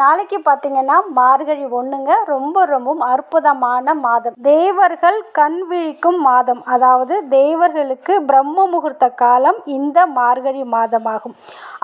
நாளைக்கு பார்த்தீங்கன்னா மார்கழி ஒன்றுங்க ரொம்ப ரொம்ப அற்புதமான மாதம். தேவர்கள் கண் விழிக்கும் மாதம். அதாவது தேவர்களுக்கு பிரம்ம முகூர்த்த காலம் இந்த மார்கழி மாதமாகும்.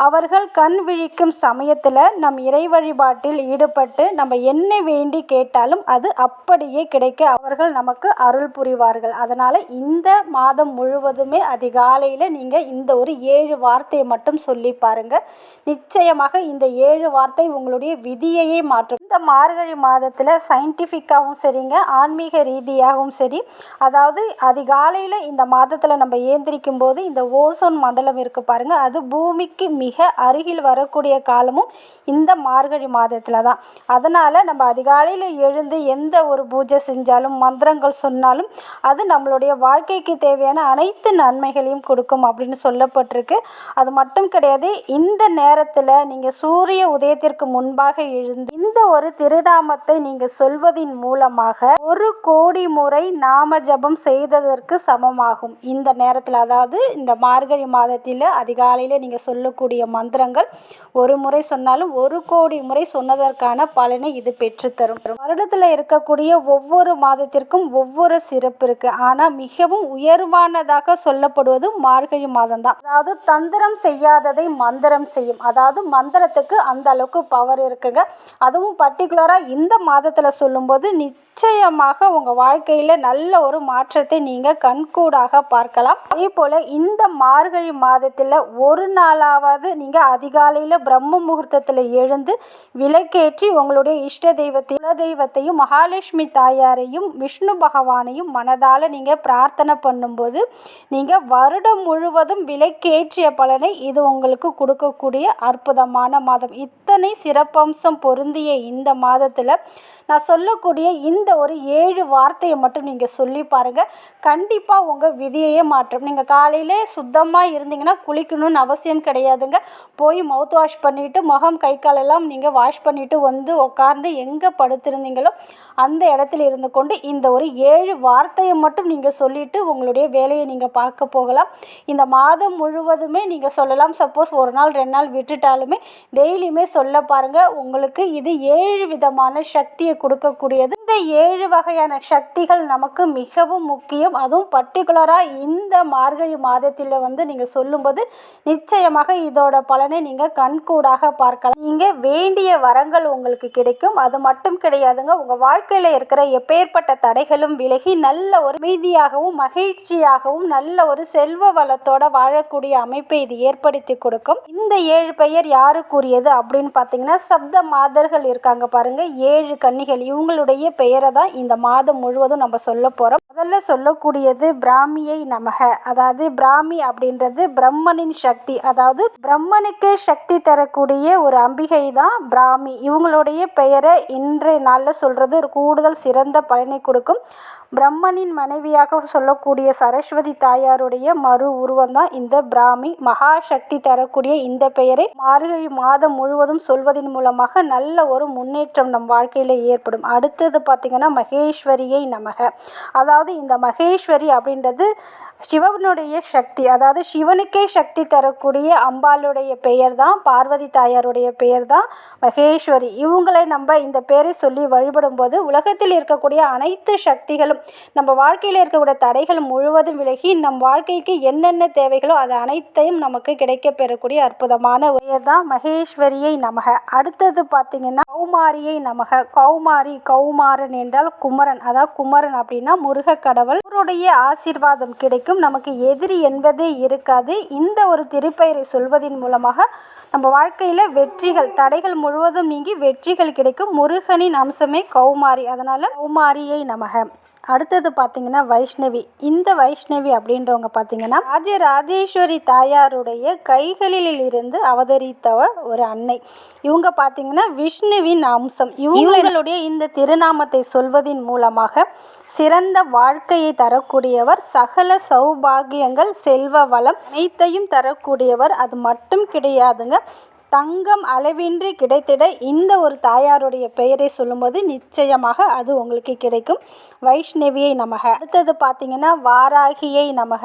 அவர்கள் கண் விழிக்கும் சமயத்தில் நம் இறை வழிபாட்டில் ஈடுபட்டு நம்ம என்ன வேண்டி கேட்டாலும் அது அப்படியே கிடைக்க அவர்கள் நமக்கு அருள் புரிவார்கள். அதனால் இந்த மாதம் முழுவதுமே அதிகாலையில் நீங்கள் இந்த ஒரு ஏழு வார்த்தையை மட்டும் சொல்லி பாருங்கள் நிச்சயமாக இந்த ஏழு வார்த்தை உங்களுடைய விதியையே மாற்றும் இந்த மார்கழி மாதத்தில் சயின்டிஃபிக்காகவும் சரிங்க ஆன்மீக ரீதியாகவும் சரி. அதாவது அதிகாலையில் இந்த மாதத்தில் நம்ம ஏந்திரிக்கும் போது இந்த ஓசோன் மண்டலம் இருக்கு பாருங்கள் அது பூமிக்கு மிக அருகில் வரக்கூடிய காலமும் இந்த மார்கழி மாதத்தில் தான். அதனால் நம்ம அதிகாலையில் எழுந்து எந்த ஒரு பூஜை செஞ்சாலும் மந்திரங்கள் சொன்னாலும் அது நம்மளுடைய வாழ்க்கைக்கு தேவையான அனைத்து நன்மைகளையும் கொடுக்கும் அப்படின்னு சொல்லப்பட்டிருக்கு. அது மட்டும் கிடையாது இந்த நேரத்தில் நீங்கள் சூரிய உதயத்திற்கு முன்பாக எழுந்து இந்த ஒரு திருநாமத்தை நீங்கள் சொல்வதின் மூலமாக ஒரு கோடி முறை நாம ஜபம் செய்ததற்கு சமமாகும். இந்த நேரத்தில் அதாவது இந்த மார்கழி மாதத்தில் அதிகாலையில் நீங்கள் சொல்லக்கூடிய மந்திரங்கள் ஒரு முறை சொன்னாலும் ஒரு கோடி முறை சொன்னதற்கான பலனை இது பெற்றுத்தரும். வருடத்தில் இருக்கக்கூடிய ஒவ்வொரு மாதத்திற்கும் ஒவ்வொரு சிறப்பு இருக்கு. ஆனால் மிகவும் உயர்வானதாக சொல்லப்படுவது மார்கழி மாதம் தான் அதாவது தந்திரம் செய்யாததை மந்திரம் செய்யும். அதாவது மந்திரத்துக்கு அந்த அளவுக்கு பவர் இருக்குங்க. அதுவும் பர்டிகுலராக இந்த மாதத்தில் சொல்லும்போது நிச்சயமாக உங்கள் வாழ்க்கையில் நல்ல ஒரு மாற்றத்தை நீங்கள் கண்கூடாக பார்க்கலாம். அதே போல் இந்த மார்கழி மாதத்தில் ஒரு நாளாவது நீங்கள் அதிகாலையில் பிரம்ம முகூர்த்தத்தில் எழுந்து விளக்கேற்றி உங்களுடைய இஷ்ட தெய்வத்தை குல தெய்வத்தையும் மகாலட்சுமி தாயாரையும் விஷ்ணு பகவானையும் மனதால் நீங்கள் பிரார்த்தனை பண்ணும்போது நீங்கள் வருடம் முழுவதும் விளக்கேற்றிய பலனை இது உங்களுக்கு கொடுக்கக்கூடிய அற்புதமான மாதம். இத்தனை சிறப்பம்சம் பொருந்திய இந்த மாதத்தில் நான் சொல்லக்கூடிய இந்த ஒரு ஏழு வார்த்தையை மட்டும் நீங்கள் சொல்லி பாருங்கள் கண்டிப்பாக உங்கள் விதியையே மாற்றும். நீங்கள் காலையிலே சுத்தமாக இருந்தீங்கன்னா குளிக்கணும்னு அவசியம் கிடையாதுங்க. போய் மவுத் வாஷ் பண்ணிவிட்டு முகம் கை காலெல்லாம் நீங்கள் வாஷ் பண்ணிவிட்டு வந்து உட்கார்ந்து எங்கே படுத்திருந்தீங்களோ அந்த இடத்துல இருந்து கொண்டு இந்த ஒரு ஏழு வார்த்தையை மட்டும் நீங்கள் சொல்லிவிட்டு உங்களுடைய வேலையை நீங்கள் பார்க்க போகலாம். இந்த மாதம் முழுவதுமே நீங்கள் சொல்லலாம். சப்போஸ் ஒரு நாள் ரெண்டு நாள் விட்டுட்டாலுமே டெய்லியுமே சொல்ல பாருங்கள் உங்களுக்கு இது ஏழு ஏழு விதமான சக்தியை கொடுக்கக்கூடியது இந்த ஏழு வகையான சக்திகள் நமக்கு மிகவும் முக்கியம். அதுவும் பர்டிகுலராக இந்த மார்கழி மாதத்தில் வந்து நீங்கள் சொல்லும்போது நிச்சயமாக இதோட பலனை நீங்கள் கண்கூடாக பார்க்கலாம். நீங்கள் வேண்டிய வரங்கள் உங்களுக்கு கிடைக்கும். அது மட்டும் கிடையாதுங்க உங்கள் வாழ்க்கையில் இருக்கிற எப்பேற்பட்ட தடைகளும் விலகி நல்ல ஒரு அமைதியாகவும் மகிழ்ச்சியாகவும் நல்ல ஒரு செல்வ வளத்தோட வாழக்கூடிய அமைப்பை இது ஏற்படுத்தி கொடுக்கும். இந்த ஏழு பெயர் யாருக்குரியது அப்படின்னு பார்த்தீங்கன்னா சப்த மாதர்கள் இருக்காங்க பாருங்கள் ஏழு கன்னிகள் இவங்களுடைய பெயரை தான் இந்த மாதம் முழுவதும் நம்ம சொல்ல போகிறோம் முதல்ல சொல்லக்கூடியது பிராமியை நமக. அதாவது பிராமி அப்படின்றது பிரம்மனின் சக்தி. அதாவது பிரம்மனுக்கு சக்தி தரக்கூடிய ஒரு அம்பிகை தான் பிராமி. இவங்களுடைய பெயரை இன்றைய நாளில் சொல்கிறது கூடுதல் சிறந்த பலனை கொடுக்கும். பிரம்மனின் மனைவியாக சொல்லக்கூடிய சரஸ்வதி தாயாருடைய மறு உருவம் தான் இந்த பிராமி. மகா சக்தி தரக்கூடிய இந்த பெயரை மார்கழி மாதம் முழுவதும் சொல்வதன் மூலமாக நல்ல ஒரு முன்னேற்றம் நம் வாழ்க்கையில் ஏற்படும். அடுத்தது பார்த்திங்கன்னா மகேஸ்வரியை நமக. அதாவது இந்த மகேஸ்வரி அப்படின்றது சிவனுடைய சக்தி அதாவது சிவனுக்கே சக்தி தரக்கூடிய அம்பாளுடைய பெயர் தான் பார்வதி தாயாருடைய பெயர் தான் மகேஸ்வரி. இவங்களை நம்ம இந்த பெயரை சொல்லி வழிபடும்போது உலகத்தில் இருக்கக்கூடிய அனைத்து சக்திகளும் நம்ம வாழ்க்கையில் இருக்கக்கூடிய தடைகள் முழுவதும் விலகி நம் வாழ்க்கைக்கு என்னென்ன தேவைகளோ அது அனைத்தையும் நமக்கு கிடைக்க பெறக்கூடிய அற்புதமான பெயர் தான் மகேஸ்வரியை நமக. அடுத்தது பார்த்தீங்கன்னா கௌமாரியை நமக. கௌமாரி கௌமாரன் என்றால் குமரன். அதாவது குமரன் அப்படின்னா முருக கடவுள் அவருடைய ஆசீர்வாதம் கிடைக்கும். நமக்கு எதிரி என்பதே இருக்காது. இந்த ஒரு திருப்பெயரை சொல்வதன் மூலமாக நம்ம வாழ்க்கையில் வெற்றிகள் தடைகள் முழுவதும் நீங்கி வெற்றிகள் கிடைக்கும். முருகனின் அம்சமே கௌமாரி. அதனால் கௌமாரியை நமக. அடுத்தது பார்த்தீங்கன்னா வைஷ்ணவி. இந்த வைஷ்ணவி அப்படின்றவங்க பார்த்தீங்கன்னா ராஜராஜேஸ்வரி தாயாருடைய கைகளில் இருந்து அவதரித்தவர் ஒரு அன்னை. இவங்க பார்த்தீங்கன்னா விஷ்ணுவின் அம்சம். இவங்களுடைய இந்த திருநாமத்தை சொல்வதின் மூலமாக சிறந்த வாழ்க்கையை தரக்கூடியவர் சகல சௌபாகியங்கள் செல்வ வளம் அனைத்தையும் தரக்கூடியவர். அது மட்டும் கிடையாதுங்க. தங்கம் அளவின்றி கிடைத்திட இந்த ஒரு தாயாருடைய பெயரை சொல்லும்போது நிச்சயமாக அது உங்களுக்கு கிடைக்கும். வைஷ்ணவியை நமக. அடுத்தது பார்த்திங்கன்னா வாராகியை நமக.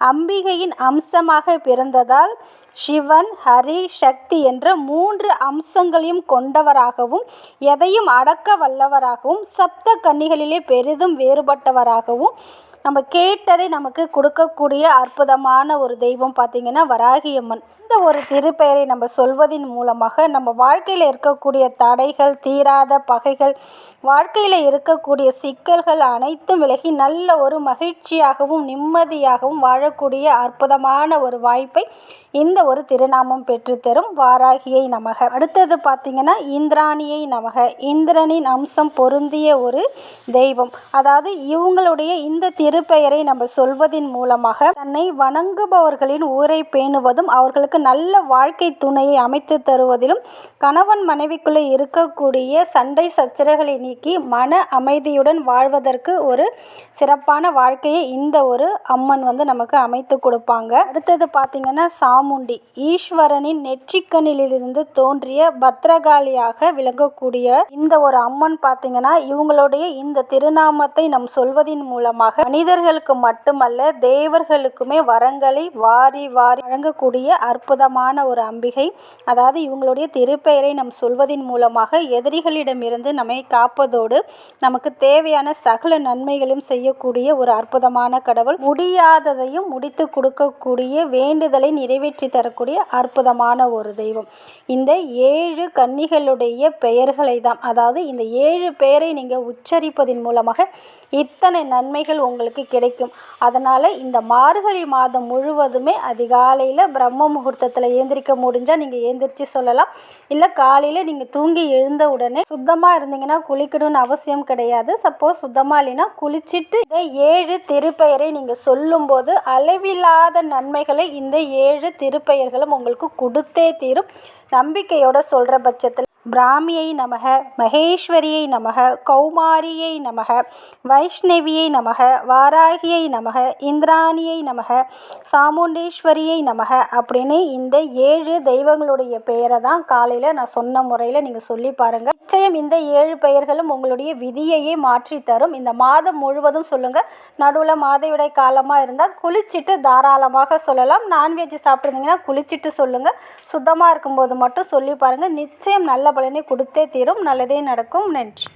அம்பிகையின் அம்சமாக பிறந்ததால் சிவன் ஹரி சக்தி என்ற மூன்று அம்சங்களையும் கொண்டவராகவும் எதையும் அடக்க வல்லவராகவும் சப்த கன்னிகளிலே பெரிதும் வேறுபட்டவராகவும் நம்ம கேட்டதை நமக்கு கொடுக்கக்கூடிய அற்புதமான ஒரு தெய்வம் பார்த்திங்கன்னா வராகியம்மன். இந்த ஒரு திருப்பெயரை நம்ம சொல்வதின் மூலமாக நம்ம வாழ்க்கையில் இருக்கக்கூடிய தடைகள் தீராத பகைகள் வாழ்க்கையில் இருக்கக்கூடிய சிக்கல்கள் அனைத்தும் விலகி நல்ல ஒரு மகிழ்ச்சியாகவும் நிம்மதியாகவும் வாழக்கூடிய அற்புதமான ஒரு வாய்ப்பை இந்த ஒரு திருநாமம் பெற்றுத்தரும் வாராகியை நமக. அடுத்தது பார்த்திங்கன்னா இந்திராணியை நமக. இந்திரனின் அம்சம் பொருந்திய ஒரு தெய்வம். அதாவது இவங்களுடைய இந்த திருப்பெயரை நம்ம சொல்வதின் மூலமாக தன்னை வணங்குபவர்களின் ஊரை பேணுவதும் அவர்களுக்கு நல்ல வாழ்க்கை துணையை அமைத்து தருவதிலும் கணவன் மனைவிக்குள்ளே இருக்கக்கூடிய சண்டை சச்சரவுகளை நீக்கி மன அமைதியுடன் வாழ்வதற்கு ஒரு சிறப்பான வாழ்க்கையை இந்த ஒரு அம்மன் வந்து நமக்கு அமைத்து கொடுப்பாங்க. அடுத்தது பார்த்திங்கன்னா சாமுண்டி ஈஸ்வரனின் நெற்றிக்கண்ணிலிருந்து தோன்றிய பத்ரகாளியாக விளங்கக்கூடிய இந்த ஒரு அம்மன் பார்த்தீங்கன்னா இவங்களுடைய இந்த திருநாமத்தை நம் சொல்வதின் மூலமாக மனிதர்களுக்கு மட்டுமல்ல தேவர்களுக்குமே வரங்களை வாரி வாரி வழங்கக்கூடிய அற்புதமான ஒரு அம்பிகை. அதாவது இவங்களுடைய திருப்பெயரை நம் சொல்வதின் மூலமாக எதிரிகளிடமிருந்து நம்மை காப்பதோடு நமக்கு தேவையான சகல நன்மைகளும் செய்யக்கூடிய ஒரு அற்புதமான கடவுள். முடியாததையும் முடித்து கொடுக்கக்கூடிய வேண்டுதலை நிறைவேற்றி தரக்கூடிய அற்புதமான ஒரு தெய்வம். இந்த ஏழு கன்னிகளுடைய பெயர்களை தான் அதாவது இந்த ஏழு பெயரை நீங்கள் உச்சரிப்பதின் மூலமாக இத்தனை நன்மைகள் உங்களுக்கு கிடைக்கும். அதனால் இந்த மார்கழி மாதம் முழுவதுமே அதிகாலையில் பிரம்ம முகூர்த்தத்தில் ஏந்திரிக்க முடிஞ்சால் நீங்கள் ஏந்திரிச்சு சொல்லலாம். இல்லை காலையில் நீங்கள் தூங்கி எழுந்த உடனே சுத்தமாக இருந்தீங்கன்னா குளிக்கணும்னு அவசியம் கிடையாது. சப்போஸ் சுத்தமாக இல்லைன்னா குளிச்சுட்டு இந்த ஏழு திருப்பெயரை நீங்கள் சொல்லும்போது அளவில்லாத நன்மைகளை இந்த ஏழு திருப்பெயர்களும் உங்களுக்கு கொடுத்தே தீரும். நம்பிக்கையோட சொல்கிற பட்சத்தில் பிராமியை நமக மகேஸ்வரியை நமக கௌமாரியை நமக வைஷ்ணவியை நமக வாராகியை நமக இந்திராணியை நமக சாமுண்டீஸ்வரியை நமக அப்படின்னு இந்த ஏழு தெய்வங்களுடைய பெயரை தான் காலையில் நான் சொன்ன முறையில் நீங்கள் சொல்லி பாருங்கள் நிச்சயம் இந்த ஏழு பெயர்களும் உங்களுடைய விதியையே மாற்றி தரும். இந்த மாதம் முழுவதும் சொல்லுங்கள் நடுவில் மாதவிடை காலமாக இருந்தால் குளிச்சுட்டு தாராளமாக சொல்லலாம். நான்வெஜ் சாப்பிட்ருந்தீங்கன்னா குளிச்சுட்டு சொல்லுங்கள் சுத்தமாக இருக்கும்போது மட்டும் சொல்லி பாருங்கள் நிச்சயம் நல்ல பலனை கொடுத்தே தீரும். நல்லதே நடக்கும். நன்றி.